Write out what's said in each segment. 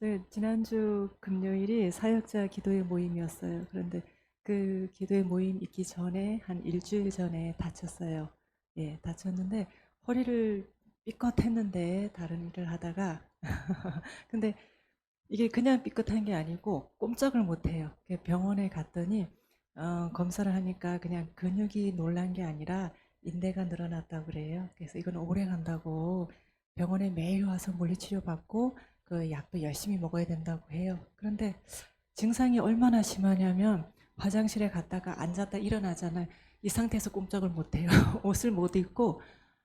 저 지난주 금요일이 사역자 기도회 모임이었어요. 그런데 그 기도회 모임 있기 전에 한 일주일 전에 다쳤어요. 예, 다쳤는데 허리를 삐끗했는데 다른 일을 하다가 근데 이게 그냥 삐끗한 게 아니고 꼼짝을 못 해요. 병원에 갔더니 어, 검사를 하니까 그냥 근육이 놀란 게 아니라 인대가 늘어났다고 그래요. 그래서 이건 오래 간다고 병원에 매일 와서 물리치료 받고 그 약도 열심히 먹어야 된다고 해요. 그런데 증상이 얼마나 심하냐면 화장실에 갔다가 앉았다 일어나잖아요. 이 상태에서 꼼짝을 못 해요. 옷을 못 입고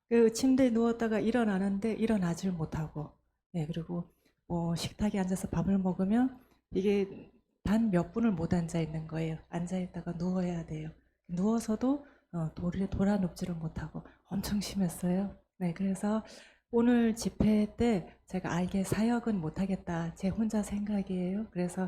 그 침대에 누웠다가 일어나는데 일어나질 못하고 네, 그리고 뭐 식탁에 앉아서 밥을 먹으면 이게 단 몇 분을 못 앉아 있는 거예요. 앉아 있다가 누워야 돼요. 누워서도 어, 돌, 돌아 눕지를 못하고 엄청 심했어요. 네, 그래서 오늘 집회 때 제가 알게 사역은 못하겠다. 제 혼자 생각이에요. 그래서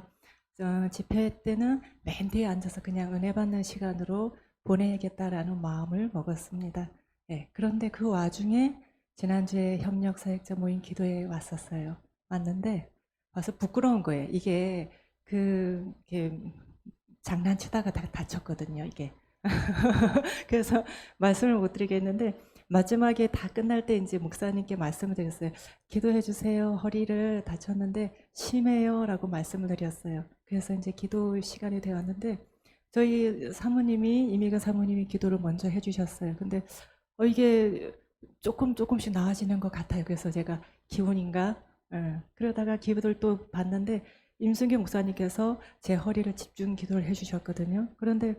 어, 집회 때는 맨 뒤에 앉아서 그냥 은혜 받는 시간으로 보내야겠다라는 마음을 먹었습니다. 네, 그런데 그 와중에 지난주에 협력 사역자 모임 기도에 왔었어요. 왔는데 와서 부끄러운 거예요. 이게 그 이렇게 장난치다가 다 다쳤거든요. 이게 그래서 말씀을 못 드리겠는데 마지막에 다 끝날 때 이제 목사님께 말씀을 드렸어요. 기도해 주세요. 허리를 다쳤는데 심해요라고 말씀을 드렸어요. 그래서 이제 기도 시간이 되었는데 저희 사모님이 이미가 사모님이 기도를 먼저 해주셨어요. 근데 어, 이게 조금 조금씩 나아지는 것 같아요. 그래서 제가 기운인가? 예. 그러다가 기도를 또 봤는데 임승규 목사님께서 제 허리를 집중 기도를 해주셨거든요. 그런데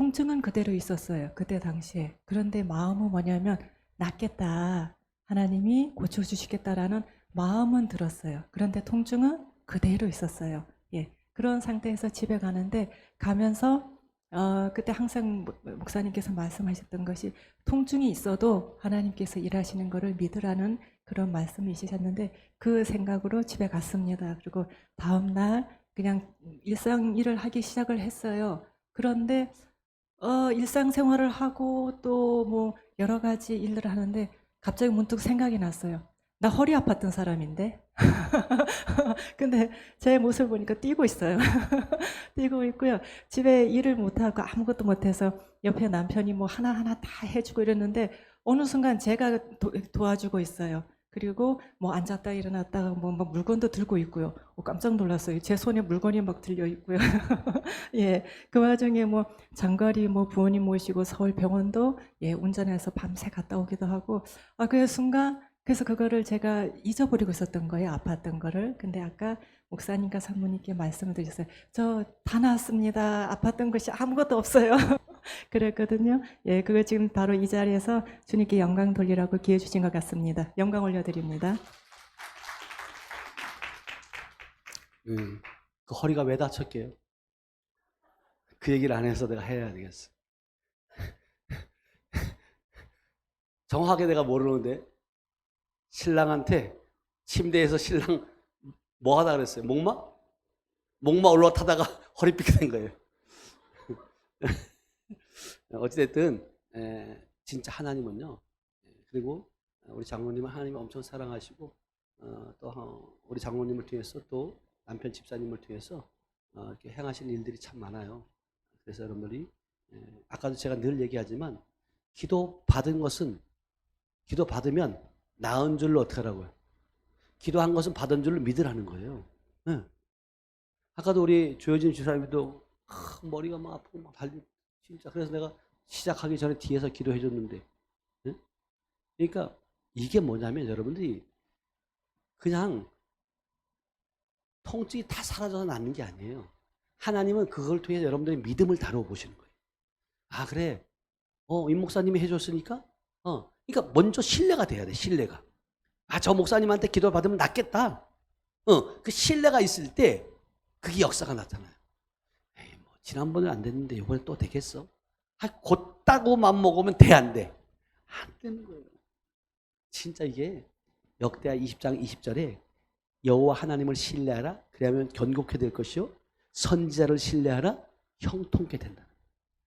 통증은 그대로 있었어요. 그때 당시에. 그런데 마음은 뭐냐면 낫겠다. 하나님이 고쳐주시겠다라는 마음은 들었어요. 그런데 통증은 그대로 있었어요. 예. 그런 상태에서 집에 가는데 가면서 어, 그때 항상 목- 목사님께서 말씀하셨던 것이 통증이 있어도 하나님께서 일하시는 것을 믿으라는 그런 말씀이 있으셨는데 그 생각으로 집에 갔습니다. 그리고 다음 날 그냥 일상 일을 하기 시작을 했어요. 그런데 어, 일상생활을 하고 또 뭐 여러 가지 일들을 하는데 갑자기 문득 생각이 났어요. 나 허리 아팠던 사람인데. 근데 제 모습을 보니까 뛰고 있어요. 뛰고 있고요. 집에 일을 못하고 아무것도 못해서 옆에 남편이 뭐 하나하나 다 해주고 이랬는데 어느 순간 제가 도, 도와주고 있어요. 그리고 뭐 앉았다 일어났다가 뭐, 막 물건도 들고 있고요. 어, 깜짝 놀랐어요. 제 손에 물건이 막 들려 있고요. 예, 그 와중에 뭐 장거리 뭐 부모님 모시고 서울 병원도 예 운전해서 밤새 갔다 오기도 하고 아 그 순간 그래서 그거를 제가 잊어버리고 있었던 거예요. 아팠던 거를. 근데 아까 목사님과 사모님께 말씀을 드렸어요. 저 다 나았습니다. 아팠던 것이 아무것도 없어요. 그랬거든요. 예, 그거 지금 바로 이 자리에서 주님께 영광 돌리라고 기회 주신 것 같습니다. 영광 올려드립니다. 음, 그 허리가 왜 다쳤게요? 그 얘기를 안 해서 내가 해야 되겠어. 정확하게 내가 모르는데 신랑한테 침대에서 신랑 뭐 하다 그랬어요? 목마? 목마 올라타다가 허리 삐끗된 거예요. 어찌됐든 에, 진짜 하나님은요. 에, 그리고 우리 장모님은 하나님을 엄청 사랑하시고 어, 또 어, 우리 장모님을 통해서 또 남편 집사님을 통해서 어, 이렇게 행하신 일들이 참 많아요. 그래서 여러분들이 에, 아까도 제가 늘 얘기하지만 기도 받은 것은 기도 받으면 나은 줄로 어떻게 하라고요? 기도한 것은 받은 줄로 믿으라는 거예요. 예. 아까도 우리 조효진 집사님도 아, 머리가 막 아프고 막 발리 진짜 그래서 내가 시작하기 전에 뒤에서 기도해 줬는데 예? 그러니까 이게 뭐냐면 여러분들이 그냥 통증이 다 사라져서 낫는 게 아니에요. 하나님은 그걸 통해서 여러분들의 믿음을 다루어 보시는 거예요. 아 그래, 어, 임 목사님이 해줬으니까, 어, 그러니까 먼저 신뢰가 돼야 돼. 신뢰가. 아 저 목사님한테 기도 받으면 낫겠다. 어, 그 신뢰가 있을 때 그게 역사가 나타나요. 지난번에 안 됐는데 이번에 또 되겠어? 아, 곧다고 맘 먹으면 돼 안 돼? 안 되는 거예요. 진짜 이게 역대하 20장 20절에 여호와 하나님을 신뢰하라. 그러면 견고케 될 것이요. 선지자를 신뢰하라. 형통케 된다.